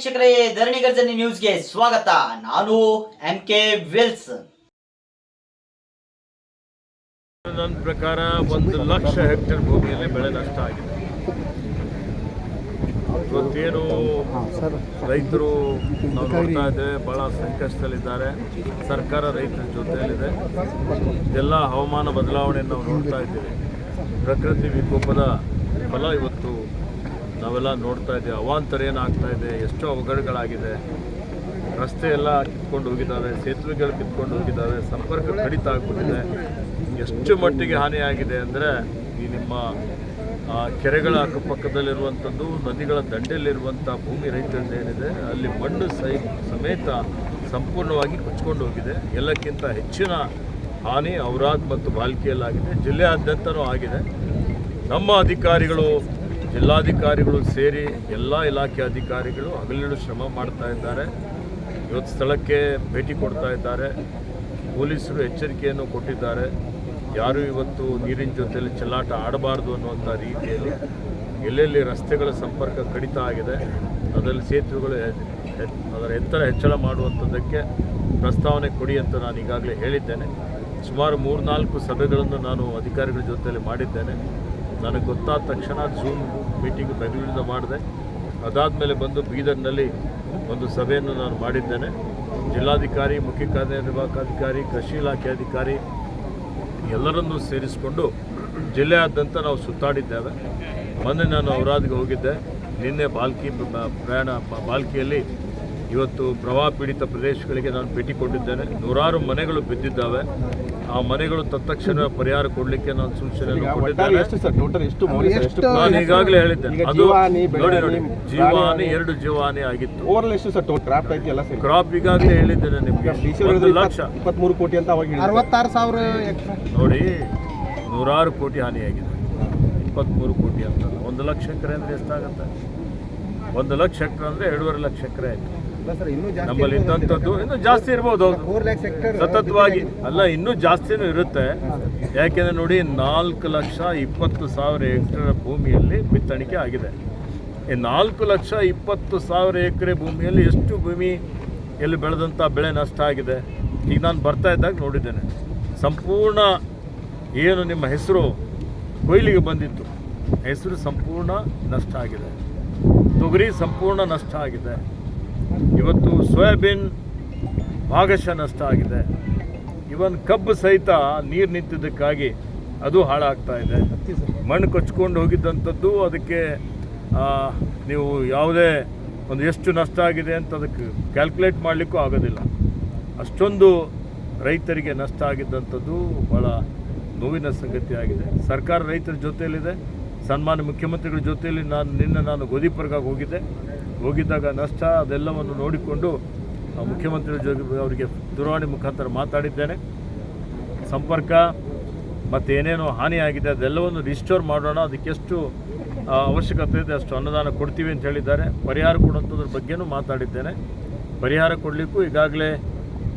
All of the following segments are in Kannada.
ವೀಕ್ಷಕರೇ, ಧರಣಿ ಗರ್ಜನಿ ನ್ಯೂಸ್ಗೆ ಸ್ವಾಗತ. ನಾನು ಎಂ ಕೆ ವಿಲ್ಸ್. ನನ್ನ ಪ್ರಕಾರ ಒಂದು ಲಕ್ಷ ಹೆಕ್ಟೇರ್ ಭೂಮಿಯಲ್ಲಿ ಬೆಳೆ ನಷ್ಟ ಆಗಿದೆ. ಇವತ್ತೇನು ರೈತರು ನಾವು ನೋಡ್ತಾ ಇದ್ದೇವೆ ಭಾಳ ಸಂಕಷ್ಟದಲ್ಲಿದ್ದಾರೆ. ಸರ್ಕಾರ ರೈತರ ಜೊತೆಯಲ್ಲಿದೆ. ಎಲ್ಲ ಹವಾಮಾನ ಬದಲಾವಣೆಯನ್ನು ನಾವು ನೋಡ್ತಾ ಇದ್ದೇವೆ. ಪ್ರಕೃತಿ ವಿಕೋಪದ ಫಲ ಇವತ್ತು ನಾವೆಲ್ಲ ನೋಡ್ತಾ ಇದ್ದೀವಿ. ಅವಾಂತರ ಏನಾಗ್ತಾ ಇದೆ? ಎಷ್ಟೋ ಅವಘಡಗಳಾಗಿದೆ. ರಸ್ತೆ ಎಲ್ಲ ಕಿತ್ಕೊಂಡು ಹೋಗಿದ್ದಾವೆ. ಸೇತುವೆಗಳು ಕಿತ್ಕೊಂಡು ಹೋಗಿದ್ದಾವೆ. ಸಂಪರ್ಕ ಕಡಿತ ಆಗ್ಬಿಟ್ಟಿದೆ. ಎಷ್ಟು ಮಟ್ಟಿಗೆ ಹಾನಿಯಾಗಿದೆ ಅಂದರೆ ಈ ನಿಮ್ಮ ಕೆರೆಗಳ ಅಕ್ಕಪಕ್ಕದಲ್ಲಿರುವಂಥದ್ದು, ನದಿಗಳ ದಂಡೆಯಲ್ಲಿರುವಂಥ ಭೂಮಿ ರೈತರದ್ದು ಏನಿದೆ ಅಲ್ಲಿ ಮಣ್ಣು ಸೈ, ಸಮೇತ ಸಂಪೂರ್ಣವಾಗಿ ಕೊಚ್ಕೊಂಡು ಹೋಗಿದೆ. ಎಲ್ಲಕ್ಕಿಂತ ಹೆಚ್ಚಿನ ಹಾನಿ ಔರಾದ್ ಮತ್ತು ಬಾಲ್ಕಿಯಲ್ಲಾಗಿದೆ. ಜಿಲ್ಲೆಯಾದ್ಯಂತನೂ ಆಗಿದೆ. ನಮ್ಮ ಅಧಿಕಾರಿಗಳು ಜಿಲ್ಲಾಧಿಕಾರಿಗಳು ಸೇರಿ ಎಲ್ಲ ಇಲಾಖೆ ಅಧಿಕಾರಿಗಳು ಹಗಲಿರುಳು ಶ್ರಮ ಮಾಡ್ತಾ ಇದ್ದಾರೆ. ಇವತ್ತು ಸ್ಥಳಕ್ಕೆ ಭೇಟಿ ಕೊಡ್ತಾ ಇದ್ದಾರೆ. ಪೊಲೀಸರು ಎಚ್ಚರಿಕೆಯನ್ನು ಕೊಟ್ಟಿದ್ದಾರೆ. ಯಾರು ಇವತ್ತು ನೀರಿನ ಜೊತೆಯಲ್ಲಿ ಚೆಲ್ಲಾಟ ಆಡಬಾರ್ದು ಅನ್ನುವಂಥ ರೀತಿಯಲ್ಲಿ ಎಲ್ಲೆಲ್ಲಿ ರಸ್ತೆಗಳ ಸಂಪರ್ಕ ಕಡಿತ ಆಗಿದೆ, ಅದರಲ್ಲಿ ಸೇತುವೆಗಳು ಅದರ ಎತ್ತರ ಹೆಚ್ಚಳ ಮಾಡುವಂಥದ್ದಕ್ಕೆ ಪ್ರಸ್ತಾವನೆ ಕೊಡಿ ಅಂತ ನಾನು ಈಗಾಗಲೇ ಹೇಳಿದ್ದೇನೆ. ಸುಮಾರು ಮೂರ್ನಾಲ್ಕು ಸಭೆಗಳನ್ನು ನಾನು ಅಧಿಕಾರಿಗಳ ಜೊತೆಯಲ್ಲಿ ಮಾಡಿದ್ದೇನೆ. ನನಗೆ ಗೊತ್ತಾದ ತಕ್ಷಣ ಝೂಮ್ ಮೀಟಿಂಗ್ ಬೆಂಗಳೂರಿಂದ ಮಾಡಿದೆ. ಅದಾದಮೇಲೆ ಬಂದು ಬೀದರ್ನಲ್ಲಿ ಒಂದು ಸಭೆಯನ್ನು ನಾನು ಮಾಡಿದ್ದೇನೆ. ಜಿಲ್ಲಾಧಿಕಾರಿ, ಮುಖ್ಯ ಕಾರ್ಯನಿರ್ವಾಹಕಾಧಿಕಾರಿ, ಕೃಷಿ ಇಲಾಖೆ ಅಧಿಕಾರಿ ಎಲ್ಲರನ್ನೂ ಸೇರಿಸಿಕೊಂಡು ಜಿಲ್ಲೆಯಾದ್ಯಂತ ನಾವು ಸುತ್ತಾಡಿದ್ದೇವೆ. ಮೊನ್ನೆ ನಾನು ಔರಾದ್ಗೆ ಹೋಗಿದ್ದೆ. ನಿನ್ನೆ ಬಾಲ್ಕಿ, ಪ್ರಯಾಣ, ಬಾಲ್ಕಿಯಲ್ಲಿ ಇವತ್ತು ಪ್ರವಾಹ ಪೀಡಿತ ಪ್ರದೇಶಗಳಿಗೆ ನಾನು ಭೇಟಿ ಕೊಟ್ಟಿದ್ದೇನೆ. ನೂರಾರು ಮನೆಗಳು ಬಿದ್ದಿದ್ದಾವೆ. ಆ ಮನೆಗಳು ತತ್ಕ್ಷಣ ಪರಿಹಾರ ಕೊಡಲಿಕ್ಕೆ ನಾನು ಸೂಚನೆಯನ್ನು ಕೊಟ್ಟಿದ್ದೇನೆ. ಎಷ್ಟು ಸರ್? ಟೋಟಲ್ ಎಷ್ಟು ಮೌಲ್ಯ ಎಷ್ಟು ನಾನು ಈಗಾಗಲೇ ಹೇಳಿದ್ದೇನೆ. ಅದು ನೋಡಿ ನೋಡಿ. ಎರಡು ಜೀವಾನಿ ಆಗಿತ್ತು. ಕ್ರಾಪ್ ಈಗಾಗಲೇ ಹೇಳಿದ್ದೇನೆ ನಿಮಗೆ. ಒಂದು ಲಕ್ಷ. ಇಪ್ಪತ್ಮೂರು ಕೋಟಿ ಅಂತ. ಅರವತ್ತಾರು ಸಾವಿರ ನೋಡಿ ನೂರಾರು ಕೋಟಿ ಹಾನಿಯಾಗಿದೆ ಇಪ್ಪತ್ತ್ಮೂರು ಕೋಟಿ ಅಂತ ಒಂದು ಲಕ್ಷ ಎಕರೆ ಅಂದರೆ ಎಷ್ಟಾಗುತ್ತೆ? ಒಂದು ಲಕ್ಷ ಎಕರೆ ಅಂದರೆ ಎರಡೂವರೆ ಲಕ್ಷ ಎಕರೆ ಆಯಿತು. ನಮ್ಮಲ್ಲಿ ಇದ್ದಂಥದ್ದು ಇನ್ನೂ ಜಾಸ್ತಿ ಇರ್ಬೋದು. ಸತತವಾಗಿ ಅಲ್ಲ ಇನ್ನೂ ಜಾಸ್ತಿನೂ ಇರುತ್ತೆ. ಯಾಕೆಂದ್ರೆ ನೋಡಿ ನಾಲ್ಕು ಲಕ್ಷ ಇಪ್ಪತ್ತು ಸಾವಿರ ಹೆಕ್ಟೇರ್ ಭೂಮಿಯಲ್ಲಿ ಬಿತ್ತಣಿಕೆ ಆಗಿದೆ. ಈ ನಾಲ್ಕು ಲಕ್ಷ ಇಪ್ಪತ್ತು ಸಾವಿರ ಎಕರೆ ಭೂಮಿಯಲ್ಲಿ ಎಷ್ಟು ಭೂಮಿ ಎಲ್ಲಿ ಬೆಳೆದಂಥ ಬೆಳೆ ನಷ್ಟ ಆಗಿದೆ? ಈಗ ನಾನು ಬರ್ತಾ ಇದ್ದಾಗ ನೋಡಿದ್ದೇನೆ. ಸಂಪೂರ್ಣ ಏನು ನಿಮ್ಮ ಹೆಸರು ಕೊಯ್ಲಿಗೆ ಬಂದಿತ್ತು. ಹೆಸರು ಸಂಪೂರ್ಣ ನಷ್ಟ ಆಗಿದೆ. ತೊಗರಿ ಸಂಪೂರ್ಣ ನಷ್ಟ ಆಗಿದೆ. ಇವತ್ತು ಸೋಯಾಬೀನ್ ಭಾಗಶಃ ನಷ್ಟ ಆಗಿದೆ. ಇವನ್ ಕಬ್ಬು ಸಹಿತ ನೀರು ನಿಂತಿದ್ದಕ್ಕಾಗಿ ಅದು ಹಾಳಾಗ್ತಾ ಇದೆ. ಮಣ್ಣು ಕೊಚ್ಕೊಂಡು ಹೋಗಿದ್ದಂಥದ್ದು ಅದಕ್ಕೆ ನೀವು ಯಾವುದೇ ಒಂದು ಎಷ್ಟು ನಷ್ಟ ಆಗಿದೆ ಅಂತ ಅದಕ್ಕೆ ಕ್ಯಾಲ್ಕುಲೇಟ್ ಮಾಡಲಿಕ್ಕೂ ಆಗೋದಿಲ್ಲ. ಅಷ್ಟೊಂದು ರೈತರಿಗೆ ನಷ್ಟ ಆಗಿದ್ದಂಥದ್ದು ಭಾಳ ನೋವಿನ ಸಂಗತಿಯಾಗಿದೆ ಸರ್ಕಾರ ರೈತರ ಜೊತೆಯಲ್ಲಿದೆ. ಸನ್ಮಾನ್ಯ ಮುಖ್ಯಮಂತ್ರಿಗಳ ಜೊತೆಯಲ್ಲಿ ನಾನು ನಿನ್ನೆ ನಾನು ಗೋಧಿಪುರ್ಗಾಗಿ ಹೋಗಿದ್ದೆ. ಹೋಗಿದ್ದಾಗ ನಷ್ಟ ಅದೆಲ್ಲವನ್ನು ನೋಡಿಕೊಂಡು ಮುಖ್ಯಮಂತ್ರಿಗಳ ಮುಖ್ಯಮಂತ್ರಿ ಜೊತೆ ಅವರಿಗೆ ದೂರವಾಣಿ ಮುಖಾಂತರ ಮಾತಾಡಿದ್ದೇನೆ. ಸಂಪರ್ಕ ಮತ್ತು ಏನೇನೋ ಹಾನಿಯಾಗಿದೆ ಅದೆಲ್ಲವನ್ನು ರಿಸ್ಟೋರ್ ಮಾಡೋಣ ಅದಕ್ಕೆಷ್ಟು ಅವಶ್ಯಕತೆ ಇದೆ ಅಷ್ಟು ಅನುದಾನ ಕೊಡ್ತೀವಿ ಅಂತ ಹೇಳಿದ್ದಾರೆ. ಪರಿಹಾರ ಕೊಡುವಂಥದ್ರ ಬಗ್ಗೆನೂ ಮಾತಾಡಿದ್ದೇನೆ. ಪರಿಹಾರ ಕೊಡಲಿಕ್ಕೂ ಈಗಾಗಲೇ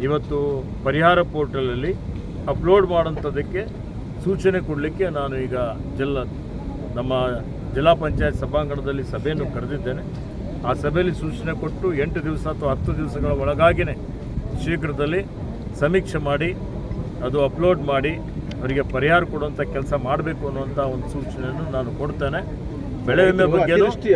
ಇವತ್ತು ಪರಿಹಾರ ಪೋರ್ಟಲಲ್ಲಿ ಅಪ್ಲೋಡ್ ಮಾಡೋಂಥದ್ದಕ್ಕೆ ಸೂಚನೆ ಕೊಡಲಿಕ್ಕೆ ನಾನು ಈಗ ಜಿಲ್ಲಾ ನಮ್ಮ ಜಿಲ್ಲಾ ಪಂಚಾಯತ್ ಸಭಾಂಗಣದಲ್ಲಿ ಸಭೆಯನ್ನು ಕರೆದಿದ್ದೇನೆ. ಆ ಸಭೆಯಲ್ಲಿ ಸೂಚನೆ ಕೊಟ್ಟು ಎಂಟು ದಿವಸ ಅಥವಾ ಹತ್ತು ದಿವಸಗಳ ಒಳಗಾಗಿಯೇ ಶೀಘ್ರದಲ್ಲಿ ಸಮೀಕ್ಷೆ ಮಾಡಿ ಅದು ಅಪ್ಲೋಡ್ ಮಾಡಿ ಅವರಿಗೆ ಪರಿಹಾರ ಕೊಡುವಂಥ ಕೆಲಸ ಮಾಡಬೇಕು ಅನ್ನುವಂಥ ಒಂದು ಸೂಚನೆಯನ್ನು ನಾನು ಕೊಡ್ತೇನೆ. ಬೆಳೆ ವಿಮೆ ಅತಿವೃಷ್ಟಿ